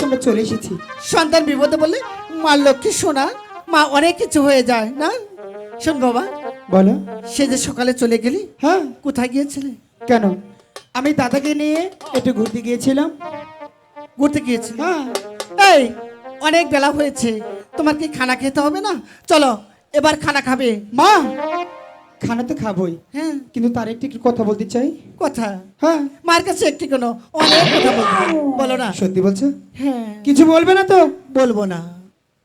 হয়েছে এই তো আমরা চলে এসেছি। সন্তান বিপদে বলে মা লক্ষ্মী শোনা মা অনেক কিছু হয়ে যায় না? শোন বাবা বলো। সে যে সকালে চলে গেলি হ্যাঁ। কোথায় গিয়েছিলে? কেন? আমি দাদাকে নিয়ে একটু ঘুরতে গিয়েছিলাম। ঘুরতে গিয়েছিলে? হ্যাঁ। এই অনেক বেলা হয়েছে। তোমার কি খানা খেতে হবে না? চলো এবার খানা খাবে। মা খানা তো খাবোই। হ্যাঁ। কিন্তু তার একটু কথা বলতে চাই? কথা? হ্যাঁ। মার কাছে একটি কোনো অনেক কথা বলব বলো না। সত্যি বলছো? হ্যাঁ। কিছু বলবে না তো? বলব না।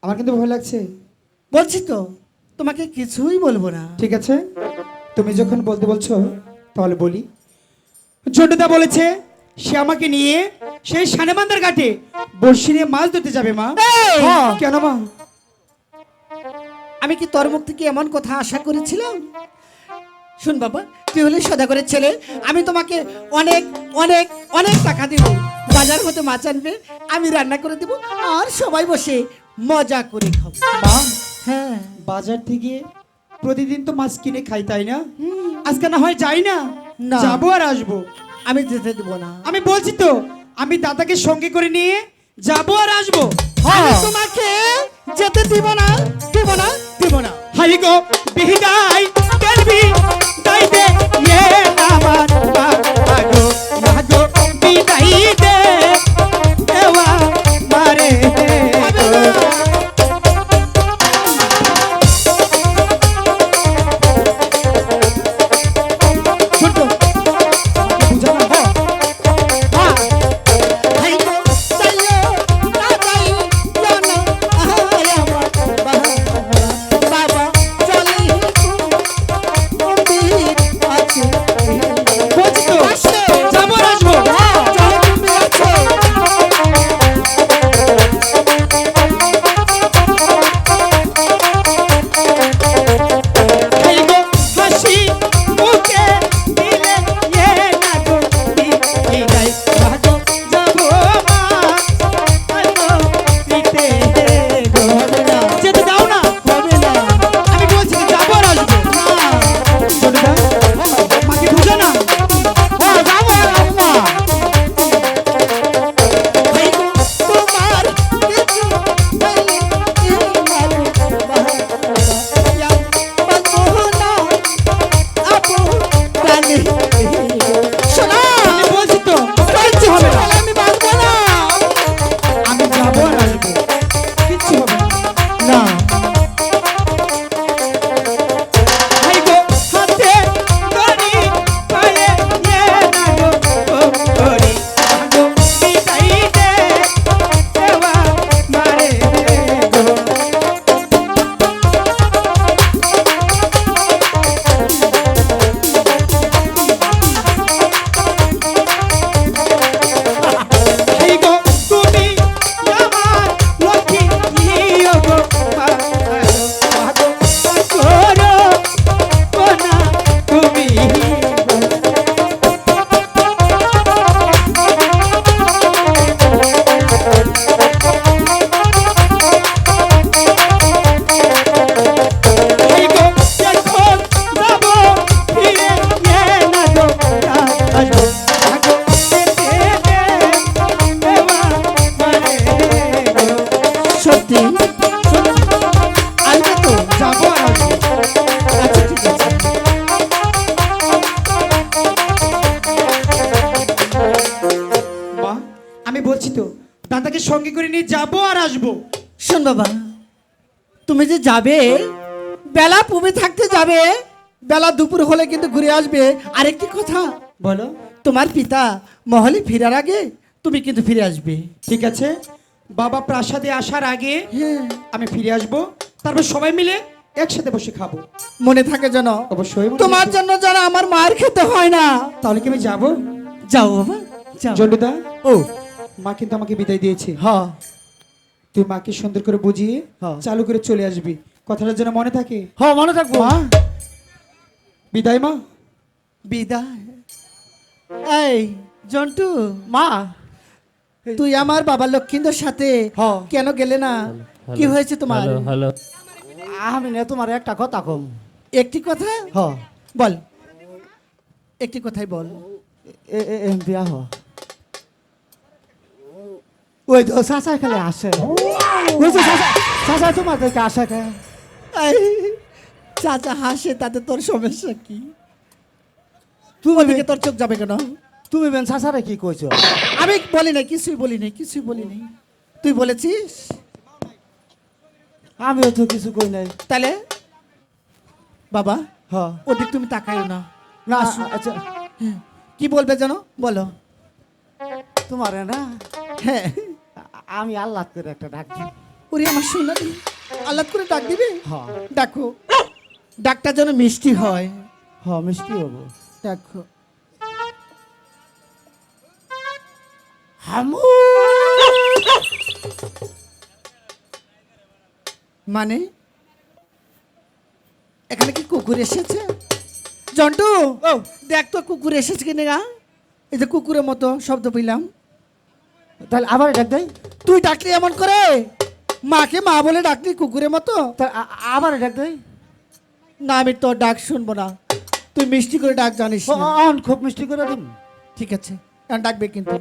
আমার কিন্তু ভয় লাগছে। বলছি তো তোমাকে কিছুই বলব না। ঠিক আছে। তুমি যখন বলতে বলছো তাহলে বলি। জন্ডুদা বলেছে সে আমাকে নিয়ে সেই সানেমান্দার ঘাটে বড়শি নিয়ে মাছ ধরতে যাবে মা। হ্যাঁ, কেন মা? আমি কি তোর মুখ থেকে এমন কথা আশা করেছিলাম? শুন বাবা তুই হলে সদাগরের ছেলে আমি তোমাকে অনেক অনেক অনেক টাকা দিব। বাজার হতে মাছ আনবে আমি রান্না করে দেব আর সবাই বসে মজা করে খাব। মা হ্যাঁ। বাজার থেকে প্রতিদিন তো মাছ কিনে খাই তাই না? আজকে না হয় যাই না না। যাব আর আসব। আমি যেতে দেবো না। আমি বলছি তো আমি দাদাকে সঙ্গে করে নিয়ে যাব আর আসব। আমি তোমাকে যেতে দিব না দিব না দিব না। হাই গো বিদায় দেবি করে নিয়ে যাব আর আসব। শোন বাবা তুমি যে যাবে বেলা পুবে থাকতে যাবে বেলা দুপুর হলে কিন্তু ঘুরে আসবে। আরেকটি কথা বলো। তোমার পিতা মহলে ফেরার আগে তুমি কিন্তু ফিরে আসবে। ঠিক আছে। বাবা প্রাসাদে আসার আগে হ্যাঁ। আমি ফিরে আসব। তারপর সবাই মিলে একসাথে বসে খাব। মনে থাকে যেন অবশ্যই তোমার জন্য যেন আমার মায়ের খেতে হয় না। তাহলে কি আমি যাব? যাও বাবা যাও। জন্ডুদা ও। মা কিন্তু আমাকে বিদায় দিয়েছে হ্যাঁ তুই মাকে সুন্দর করে বুঝিয়ে হ্যাঁ। চালু করে চলে আসবি কথাটা যেন মনে থাকে হ মনে থাকব মা বিদায় মা বিদায় এই জন্টু মা তুই আমার বাবা লক্ষ্মীন্দর সাথে হ্যাঁ। কেন গেলে না কি হয়েছে তোমার হ্যালো আমি না তোমার একটা কথা কম একটি কথা হ বল একটি কথাই বল এ এ এ বিয়া হ ওই তো চাচা খেলে আসে। তো চাচা চাচা আসে কে এই, চাচা হাসে তাতে তোর সমস্যা কি? তুমি ওদিকে তোর চোখ যাবে কেন? তুমি বেন চাচারে কি কইছো? আমি বলি নাই কিছুই বলি নাই কিছুই বলি নাই তুই বলেছিস? আমিও তো কিছু কই নাই। তাহলে? বাবা হ ওদিক তুমি তাকাইও না। না। আচ্ছা। হ্যাঁ, কি বলবে জানো বলো। তোমারে না? হ্যাঁ। আমি আল্লাহ করে একটা ডাক দিই। ওরে আমার শোনা আল্লাহ করে ডাক দিবে? হ্যাঁ। দেখো ডাকটা যেন মিষ্টি হয়। হ মিষ্টি হব। দেখো। হামু মানে? এখানে কি কুকুর এসেছে? জন্টু ও। দেখ তো কুকুর এসেছে কিনা গা এই যে কুকুরের মতো শব্দ পেলাম। তাহলে আবার ডাক দেই। তুই ডাকলি এমন করে? মাকে মা বলে ডাকলি কুকুরের মতো? তাহলে আবার ডাক দেই। না আমি তোর ডাক শুনব না। তুই মিষ্টি করে ডাক জানিস অন খুব মিষ্টি করে দিন ঠিক আছে ডাকবে কিন্তু।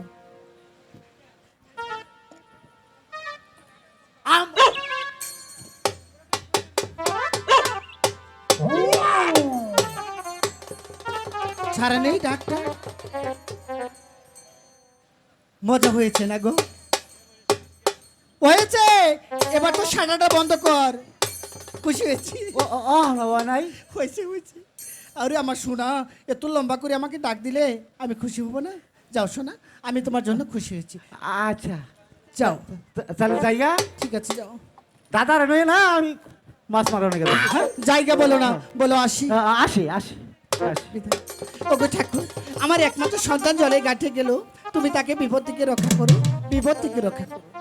ছাড়া নেই ডাকটা। মজা হয়েছে না গো? হয়েছে? এবার তো সাটাটা বন্ধ কর। খুশি হয়েছি? নাই। হয়েছে হয়েছে। আরে আমার শোনা এত লম্বা করে আমাকে ডাক দিলে আমি খুশি হব না? যাও শোনা আমি তোমার জন্য খুশি হয়েছি। আচ্ছা। যাও। তাহলে জায়গা? ঠিক আছে যাও। দাদার নয় না আমি মাছ মারানো গেল হ্যাঁ জায়গা বলো না বলো আসি। আসি আসি আসি। ওগো ঠাকুর আমার একমাত্র সন্তান জলে গাঁঠে গেল। তুমি তাকে বিপদ থেকে রক্ষা করো বিপদ থেকে রক্ষা করো।